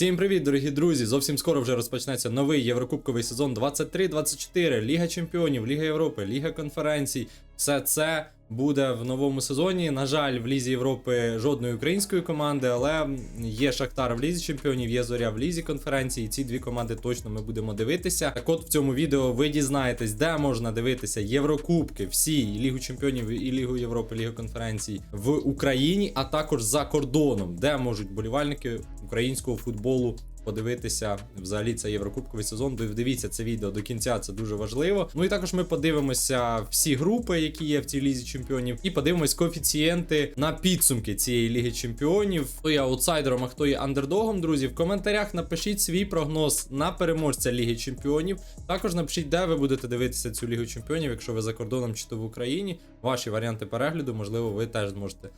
Всім привіт, дорогі друзі! Зовсім скоро вже розпочнеться новий єврокубковий сезон 23-24, Ліга Чемпіонів, Ліга Європи, Ліга конференцій. Все це буде в новому сезоні. На жаль, в Лізі Європи жодної української команди, але є Шахтар в Лізі Чемпіонів, є Зоря в Лізі конференції. Ці дві команди точно ми будемо дивитися. Так от в цьому відео ви дізнаєтесь, де можна дивитися Єврокубки, всі і Лігу Чемпіонів, і Лігу Європи, Лігу конференцій в Україні, а також за кордоном, де можуть болівальники українського футболу подивитися взагалі цей єврокубковий сезон. Дивіться це відео до кінця, це дуже важливо. Ну і також ми подивимося всі групи, які є в цій лізі чемпіонів, і подивимось коефіцієнти на підсумки цієї ліги чемпіонів. Хто є аутсайдером, а хто є андердогом, друзі. В коментарях напишіть свій прогноз на переможця Ліги Чемпіонів. Також напишіть, де ви будете дивитися цю лігу чемпіонів, якщо ви за кордоном чи то в Україні. Ваші варіанти перегляду, можливо, ви теж зможете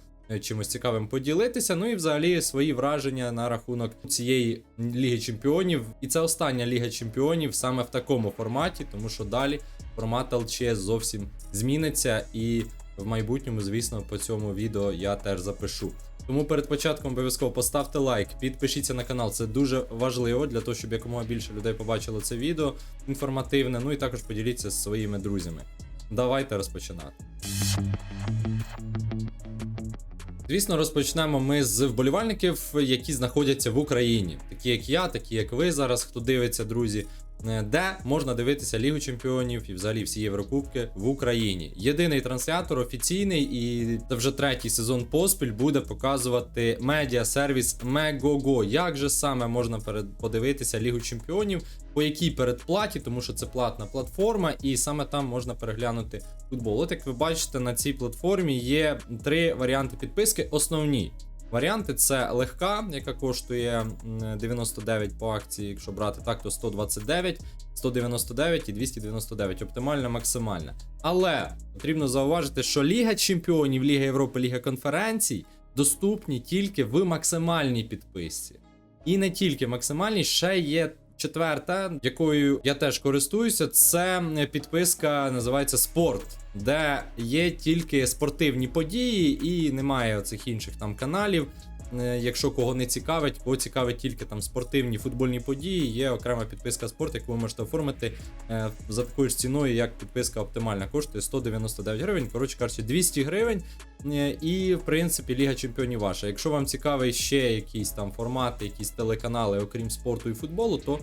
чимось цікавим поділитися. Ну і взагалі свої враження на рахунок цієї Ліги Чемпіонів. І це остання Ліга Чемпіонів саме в такому форматі, тому що далі формат ЛЧС зовсім зміниться, і в майбутньому, звісно, по цьому відео я теж запишу. Тому перед початком обов'язково поставте лайк, підпишіться на канал. Це дуже важливо для того, щоб якомога більше людей побачило це відео інформативне. Ну і також поділіться зі своїми друзями. Давайте розпочинати. Звісно, розпочнемо ми з вболівальників, які знаходяться в Україні, такі як я, такі як ви зараз, хто дивиться, друзі. Е, Де можна дивитися Лігу Чемпіонів і взагалі всі Єврокубки в Україні. Єдиний транслятор офіційний, і це вже третій сезон поспіль буде показувати медіа-сервіс Megogo. Як же саме можна перед подивитися Лігу Чемпіонів, по якій передплаті, тому що це платна платформа, і саме там можна переглянути футбол. От як ви бачите, на цій платформі є три варіанти підписки. Основні варіанти це легка, яка коштує 99 по акції. Якщо брати так, то 129, 199 і 299. Оптимальна, максимальна. Але потрібно зауважити, що Ліга Чемпіонів, Ліга Європи, Ліга конференцій доступні тільки в максимальній підписці. І не тільки максимальній, ще є четверта, якою я теж користуюся. Це підписка називається Спорт, де є тільки спортивні події і немає оцих інших там каналів. Е, Якщо кого не цікавить, кого цікавить тільки там спортивні футбольні події, є окрема підписка спорт, яку ви можете оформити е, за такою ж ціною, як підписка оптимальна коштує 199 гривень. Коротше кажучи, 200 гривень. Е, І, в принципі, Ліга Чемпіонів ваша. Якщо вам цікавий ще якісь там формати, якісь телеканали, окрім спорту і футболу, то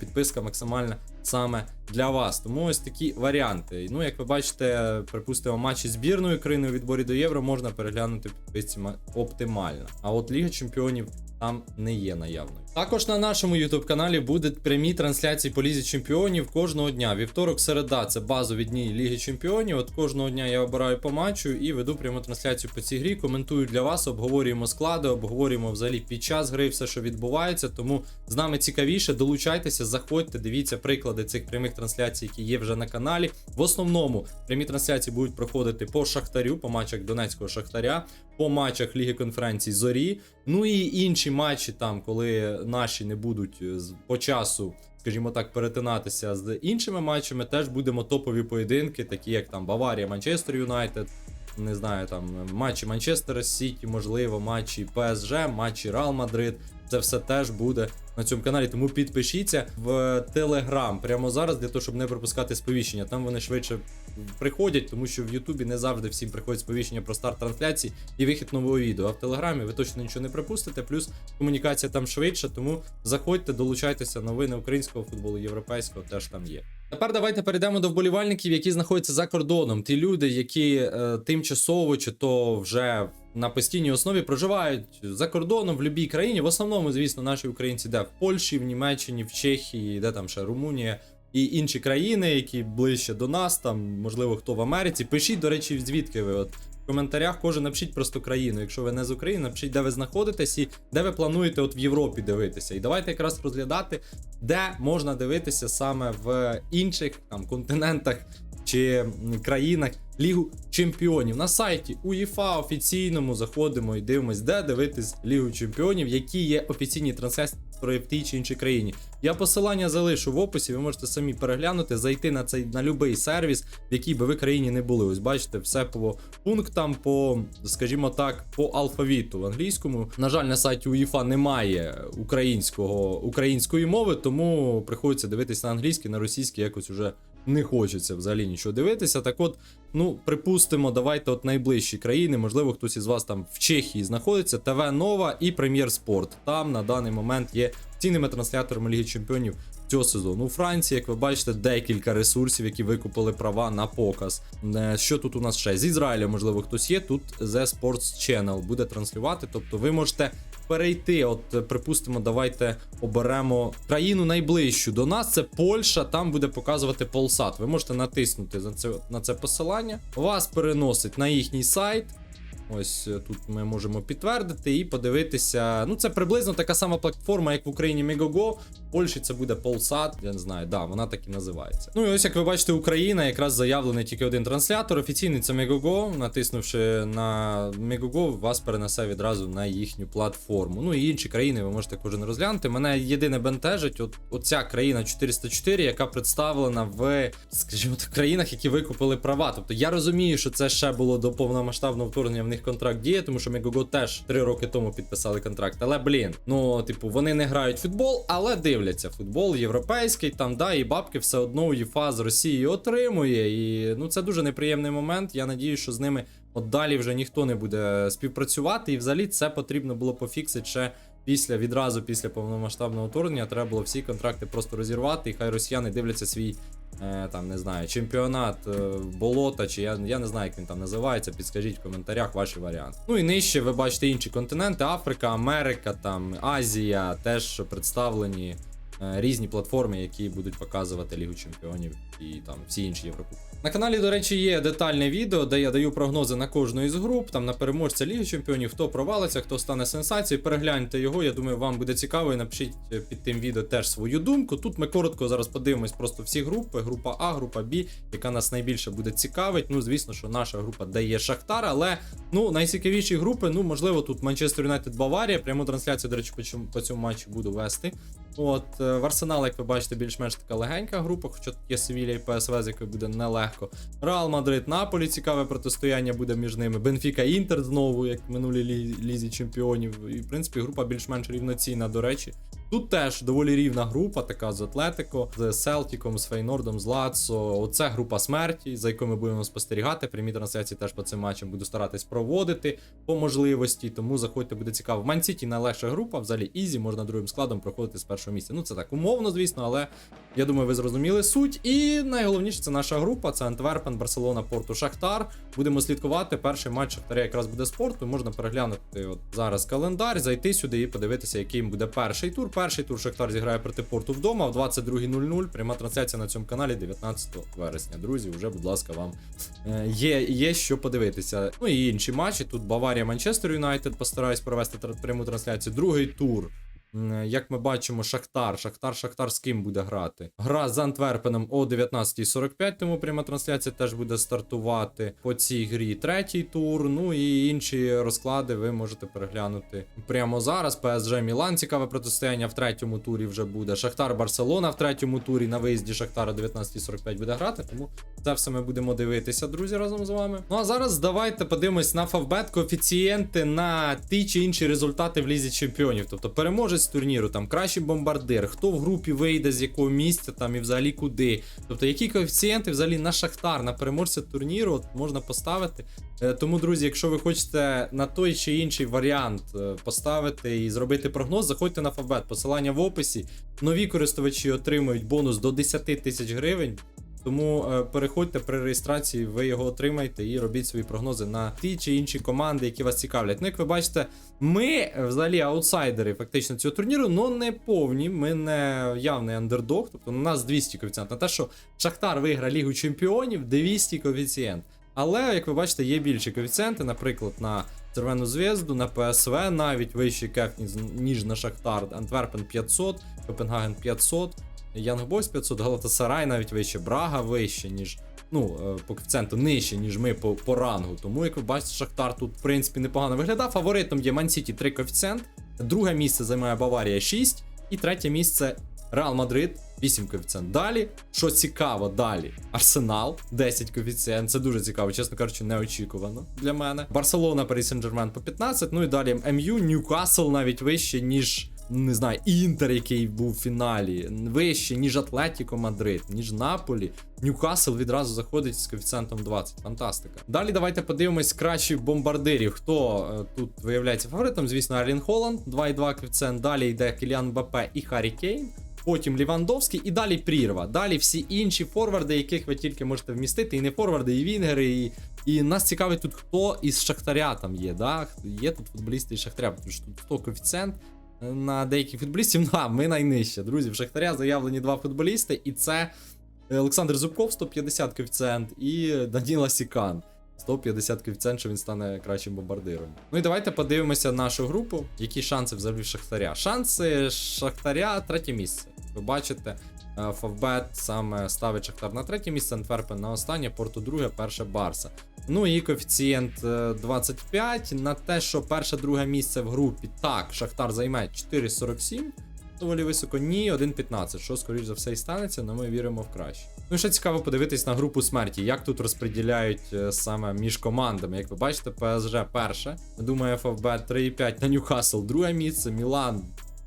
підписка максимальна саме для вас. Тому ось такі варіанти. Ну, як ви бачите, припустимо, матчі збірної країни у відборі до євро можна переглянути підписці оптимально. А от Ліга Чемпіонів там не є наявною. Також на нашому YouTube каналі будуть прямі трансляції по лізі чемпіонів кожного дня. Вівторок, середа це базові дні Ліги Чемпіонів. От кожного дня я обираю по матчу і веду пряму трансляцію по цій грі. Коментую для вас, обговорюємо склади, обговорюємо взагалі під час гри все, що відбувається. Тому з нами цікавіше. Долучайтеся, заходьте, дивіться приклади цих прямих трансляцій, які є вже на каналі. В основному прямі трансляції будуть проходити по Шахтарю, по матчах Донецького Шахтаря, по матчах Ліги конференцій Зорі. Ну і інші матчі, там, коли наші не будуть е, по часу, скажімо так, перетинатися з іншими матчами, теж будемо топові поєдинки, такі як там Баварія, Манчестер Юнайтед. Не знаю, там матчі Манчестера Сіті, можливо, матчі ПСЖ, матчі Реал Мадрид. Це все теж буде на цьому каналі. Тому підпишіться в Телеграм прямо зараз для того, щоб не пропускати сповіщення. Там вони швидше приходять, тому що в Ютубі не завжди всім приходять сповіщення про старт трансляції і вихід нового відео. А в Телеграмі ви точно нічого не пропустите. Плюс комунікація там швидше, тому заходьте, долучайтеся. Новини українського футболу, європейського теж там є. Тепер давайте перейдемо до вболівальників, які знаходяться за кордоном. Ті люди, які е, тимчасово чи то вже на постійній основі проживають за кордоном в будь-якій країні. В основному, звісно, наші українці де в Польщі, в Німеччині, в Чехії, де там ще Румунія і інші країни, які ближче до нас, там можливо хто в Америці. Пишіть, до речі, звідки ви от. В коментарях кожен напишіть просто країну. Якщо ви не з України, напишіть, де ви знаходитесь і де ви плануєте от в Європі дивитися. І давайте якраз розглядати, де можна дивитися саме в інших там континентах чи країнах Лігу Чемпіонів. На сайті УЄФА офіційному заходимо і дивимось, де дивитись Лігу Чемпіонів, які є офіційні трансляції. При в тій чи іншій країні. Я посилання залишу в описі, ви можете самі переглянути, зайти на цей на будь-який сервіс, в якій би ви країні не були. Ось бачите, все по пунктам, по, скажімо так, по алфавіту англійському. На жаль, на сайті УЄФА немає українського української мови, тому приходиться дивитися на англійський, на російський якось уже не хочеться взагалі нічого дивитися. Так от, ну, припустимо, давайте от найближчі країни. Можливо, хтось із вас там в Чехії знаходиться. ТВ Нова і Прем'єр Спорт. Там на даний момент є цінними трансляторами Ліги Чемпіонів цього сезону. У Франції, як ви бачите, декілька ресурсів, які викупили права на показ. Е, Що тут у нас ще? З Ізраїля, можливо, хтось є. Тут The Sports Channel буде транслювати. Тобто ви можете перейти. От, припустимо, давайте оберемо країну найближчу до нас. Це Польща. Там буде показувати Полсат. Ви можете натиснути на це, на це посилання. Вас переносить на їхній сайт. Ось е, тут ми можемо підтвердити і подивитися. Ну, це приблизно така сама платформа, як в Україні Megogo. В Польщі це буде Polsat, я не знаю, да, вона так і називається. Ну і ось як ви бачите, Україна якраз заявлений тільки один транслятор. Офіційний це Megogo. Натиснувши на Megogo, вас перенесе відразу на їхню платформу. Ну і інші країни ви можете кожен розглянути. Мене єдине бентежить, от оця країна 404, яка представлена в, скажімо країнах, які викупили права. Тобто я розумію, що це ще було до повномасштабного вторгнення в них контракт діє, тому що Megogo теж 3 роки тому підписали контракт. Але блін, ну типу, вони не грають футбол, але дивляться футбол європейський, там да, і бабки все одно УЄФА з Росії отримує. І ну це дуже неприємний момент. Я надію, що з ними от далі вже ніхто не буде співпрацювати. І взагалі це потрібно було пофіксити ще. Після відразу після повномасштабного вторгнення треба було всі контракти просто розірвати, і хай росіяни дивляться свій там не знаю, чемпіонат е, болота, чи я, я не знаю, як він там називається. Підскажіть в коментарях ваші варіанти. Ну і нижче ви бачите інші континенти: Африка, Америка, там Азія теж представлені. Е, Різні платформи, які будуть показувати Лігу Чемпіонів і там всі інші Єврокубки. На каналі, до речі, є детальне відео, де я даю прогнози на кожну із груп, там на переможця Ліги Чемпіонів, хто провалиться, хто стане сенсацією. Перегляньте його. Я думаю, вам буде цікаво. І напишіть е, під тим відео теж свою думку. Тут ми коротко зараз подивимось просто всі групи: група А, група Б, яка нас найбільше буде цікавить. Ну, звісно, що наша група дає Шахтар, але ну найцікавіші групи, ну можливо, тут Манчестер Юнайтед Баварія. Пряму трансляцію, до речі, по цьому матчу буду вести. От е, в Арсенал, як ви бачите, більш-менш така легенька група, хоча тут є Севілля і ПСВ, з якою буде нелегко. Реал Мадрид, Наполі, цікаве протистояння буде між ними. Бенфіка Інтер знову, як минулі лізі чемпіонів. І в принципі група більш-менш рівноцінна, до речі. Тут теж доволі рівна група, така з Атлетико, з Селтіком, з Фейнордом, з Лацо. Оце група смерті, за якою ми будемо спостерігати. Прямі трансляції теж по цим матчам буду старатись проводити по можливості. Тому заходьте, буде цікаво. Мансіті найлегша група, взагалі ізі, можна другим складом проходити з першого місця. Ну це так умовно, звісно, але я думаю, ви зрозуміли суть. І найголовніше це наша група. Це Антверпен, Барселона, Порту, Шахтар. Будемо слідкувати. Перший матч Шахтаря якраз буде спорту. Можна переглянути от зараз календар, зайти сюди і подивитися, яким буде перший тур. Перший тур Шахтар зіграє проти порту вдома в 22.00. Пряма трансляція на цьому каналі 19 вересня. Друзі, вже, будь ласка, вам е, є, є що подивитися. Ну і інші матчі. Тут Баварія, Манчестер Юнайтед. Постараюсь провести пряму трансляцію. Другий тур. Як ми бачимо, Шахтар. Шахтар, Шахтар з ким буде грати? Гра з Антверпеном о 19.45, тому пряма трансляція теж буде стартувати по цій грі. Третій тур. Ну і інші розклади ви можете переглянути прямо зараз. ПСЖ Мілан цікаве протистояння в третьому турі вже буде. Шахтар Барселона в третьому турі на виїзді Шахтара о 19.45 буде грати. Тому це все ми будемо дивитися, друзі, разом з вами. Ну а зараз давайте подивимось на Фавбет коефіцієнти на ті чи інші результати в лізі чемпіонів. Тобто переможець турніру, там кращий бомбардир, хто в групі вийде з якого місця там і взагалі куди. Тобто, які коефіцієнти взагалі на Шахтар, на переможця турніру от, можна поставити. Е, Тому, друзі, якщо ви хочете на той чи інший варіант е, поставити і зробити прогноз, заходьте на Фавбет. Посилання в описі. Нові користувачі отримують бонус до 10 тисяч гривень. Тому е, переходьте при реєстрації, ви його отримаєте і робіть свої прогнози на ті чи інші команди, які вас цікавлять. Ну, як ви бачите, ми е, взагалі аутсайдери фактично цього турніру, але не повні. Ми не явний андердог. Тобто на нас 200 коефіцієнт. На те, що Шахтар виграє Лігу Чемпіонів, 200 коефіцієнт. Але, як ви бачите, є більші коефіцієнти, наприклад, на Червону Зв'язду, на ПСВ навіть вищий кеф, ніж- ніж на Шахтар, Антверпен 500, Копенгаген 500, Янгбойс 500, Галатасарай навіть вище, Брага вище, ніж. Ну, е, по коефіцієнту нижче, ніж ми по, по рангу. Тому, як ви бачите, Шахтар тут, в принципі, непогано виглядав. Фаворитом є Мансіті 3 коефіцієнт. Друге місце займає Баварія 6. І третє місце Реал Мадрид 8 коефіцієнт. Далі, що цікаво, далі Арсенал 10 коефіцієнт. Це дуже цікаво, чесно кажучи, неочікувано для мене. Барселона, Парі Сен-Жермен по 15. Ну і далі МЮ, Ньюкасл навіть вище, ніж. Не знаю, Інтер, який був в фіналі, вище, ніж Атлетіко Мадрид, ніж Наполі. Ньюкасл відразу заходить з коефіцієнтом 20. Фантастика. Далі давайте подивимось кращих бомбардирів. Хто е, тут виявляється фаворитом? Звісно, Арлін Холланд, 2,2 коефіцієнт. Далі йде Кіліан Бапе і Харі Кейн. Потім Лівандовський і далі прірва. Далі всі інші форварди, яких ви тільки можете вмістити, і не форварди, і вінгери, і. І нас цікавить тут, хто із Шахтаря там є. Да? Є тут футболісти із Шахтаря, тому що тут 100 коефіцієнт на деяких футболістів. Ну, а ми найнижче. Друзі, в Шахтаря заявлені два футболісти, і це Олександр Зубков 150 коефіцієнт і Даніла Сікан. 150 коефіцієнт, що він стане кращим бомбардиром. Ну і давайте подивимося нашу групу. Які шанси взагалі Шахтаря? Шанси Шахтаря третє місце. Ви бачите, е, Фавбет саме ставить Шахтар на третє місце, Антверпен на останнє, Порту друге, перше Барса. Ну і коефіцієнт е, 25 на те, що перше, друге місце в групі. Так, Шахтар займе 4,47. Доволі високо, ні, 1.15, що скоріш за все і станеться, але ми віримо в краще. Ну і ще цікаво подивитись на групу смерті, як тут розподіляють е, саме між командами. Як ви бачите, ПСЖ перше. Думаю, ФФБ 3,5 на Ньюкасл, друге місце, Мілан.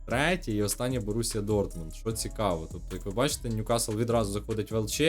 Третє і останнє Борусія Дортмунд. Що цікаво. Тобто, як ви бачите, Ньюкасл відразу заходить в ЛЧ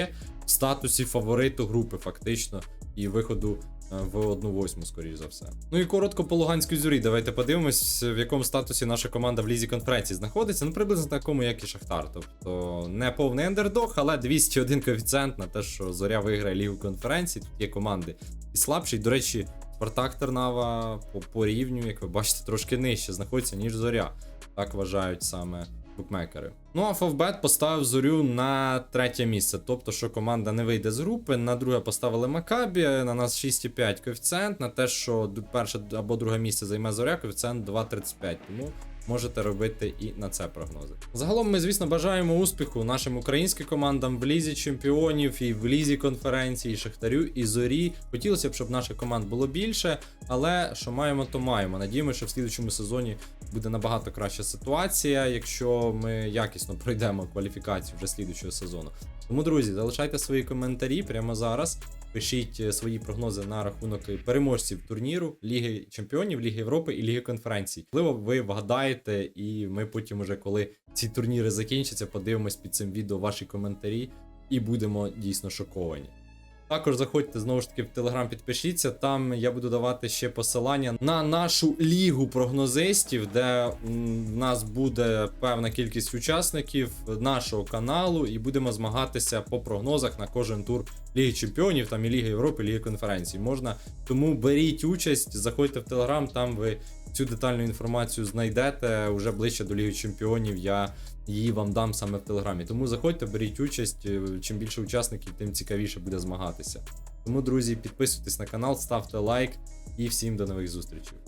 в статусі фавориту групи, фактично, і виходу е, в 1-8, скоріш за все. Ну і коротко по Луганській зурі. Давайте подивимось, в якому статусі наша команда в лізі конференції знаходиться. Ну, приблизно такому, як і Шахтар. Тобто не повний ендердог, але 201 коефіцієнт на те, що зоря виграє лігу конференції. Тут є команди і слабші. До речі, Спартак Тернава по, по рівню, як ви бачите, трошки нижче знаходиться, ніж зоря. Так вважають саме букмекери. Ну а Фовбет поставив зорю на третє місце. Тобто, що команда не вийде з групи. На друге поставили Макабі, на нас 6,5 коефіцієнт. На те, що перше або друге місце займе зоря, коефіцієнт 2,35. Тому можете робити і на це прогнози. Загалом ми, звісно, бажаємо успіху нашим українським командам в лізі чемпіонів і в лізі конференції, і Шахтарю і Зорі. Хотілося б, щоб наших команд було більше, але що маємо, то маємо. Надіємося, що в слідчому сезоні буде набагато краща ситуація, якщо ми якісно пройдемо кваліфікацію вже слідчого сезону. Тому, друзі, залишайте свої коментарі прямо зараз. Пишіть е, свої прогнози на рахунок переможців турніру Ліги Чемпіонів, Ліги Європи і Ліги конференцій. Можливо, ви вгадаєте, і ми потім, уже коли ці турніри закінчаться, подивимось під цим відео ваші коментарі і будемо дійсно шоковані. Також заходьте знову ж таки в Телеграм, підпишіться. Там я буду давати ще посилання на нашу лігу прогнозистів, де в нас буде певна кількість учасників нашого каналу, і будемо змагатися по прогнозах на кожен тур Ліги Чемпіонів, там і Ліги Європи, Ліги конференцій. Можна тому беріть участь, заходьте в Телеграм, там ви цю детальну інформацію знайдете вже ближче до Ліги Чемпіонів. Я її вам дам саме в Телеграмі. Тому заходьте, беріть участь. е, Чим більше учасників, тим цікавіше буде змагатися. Тому, друзі, підписуйтесь на канал, ставте лайк і всім до нових зустрічей.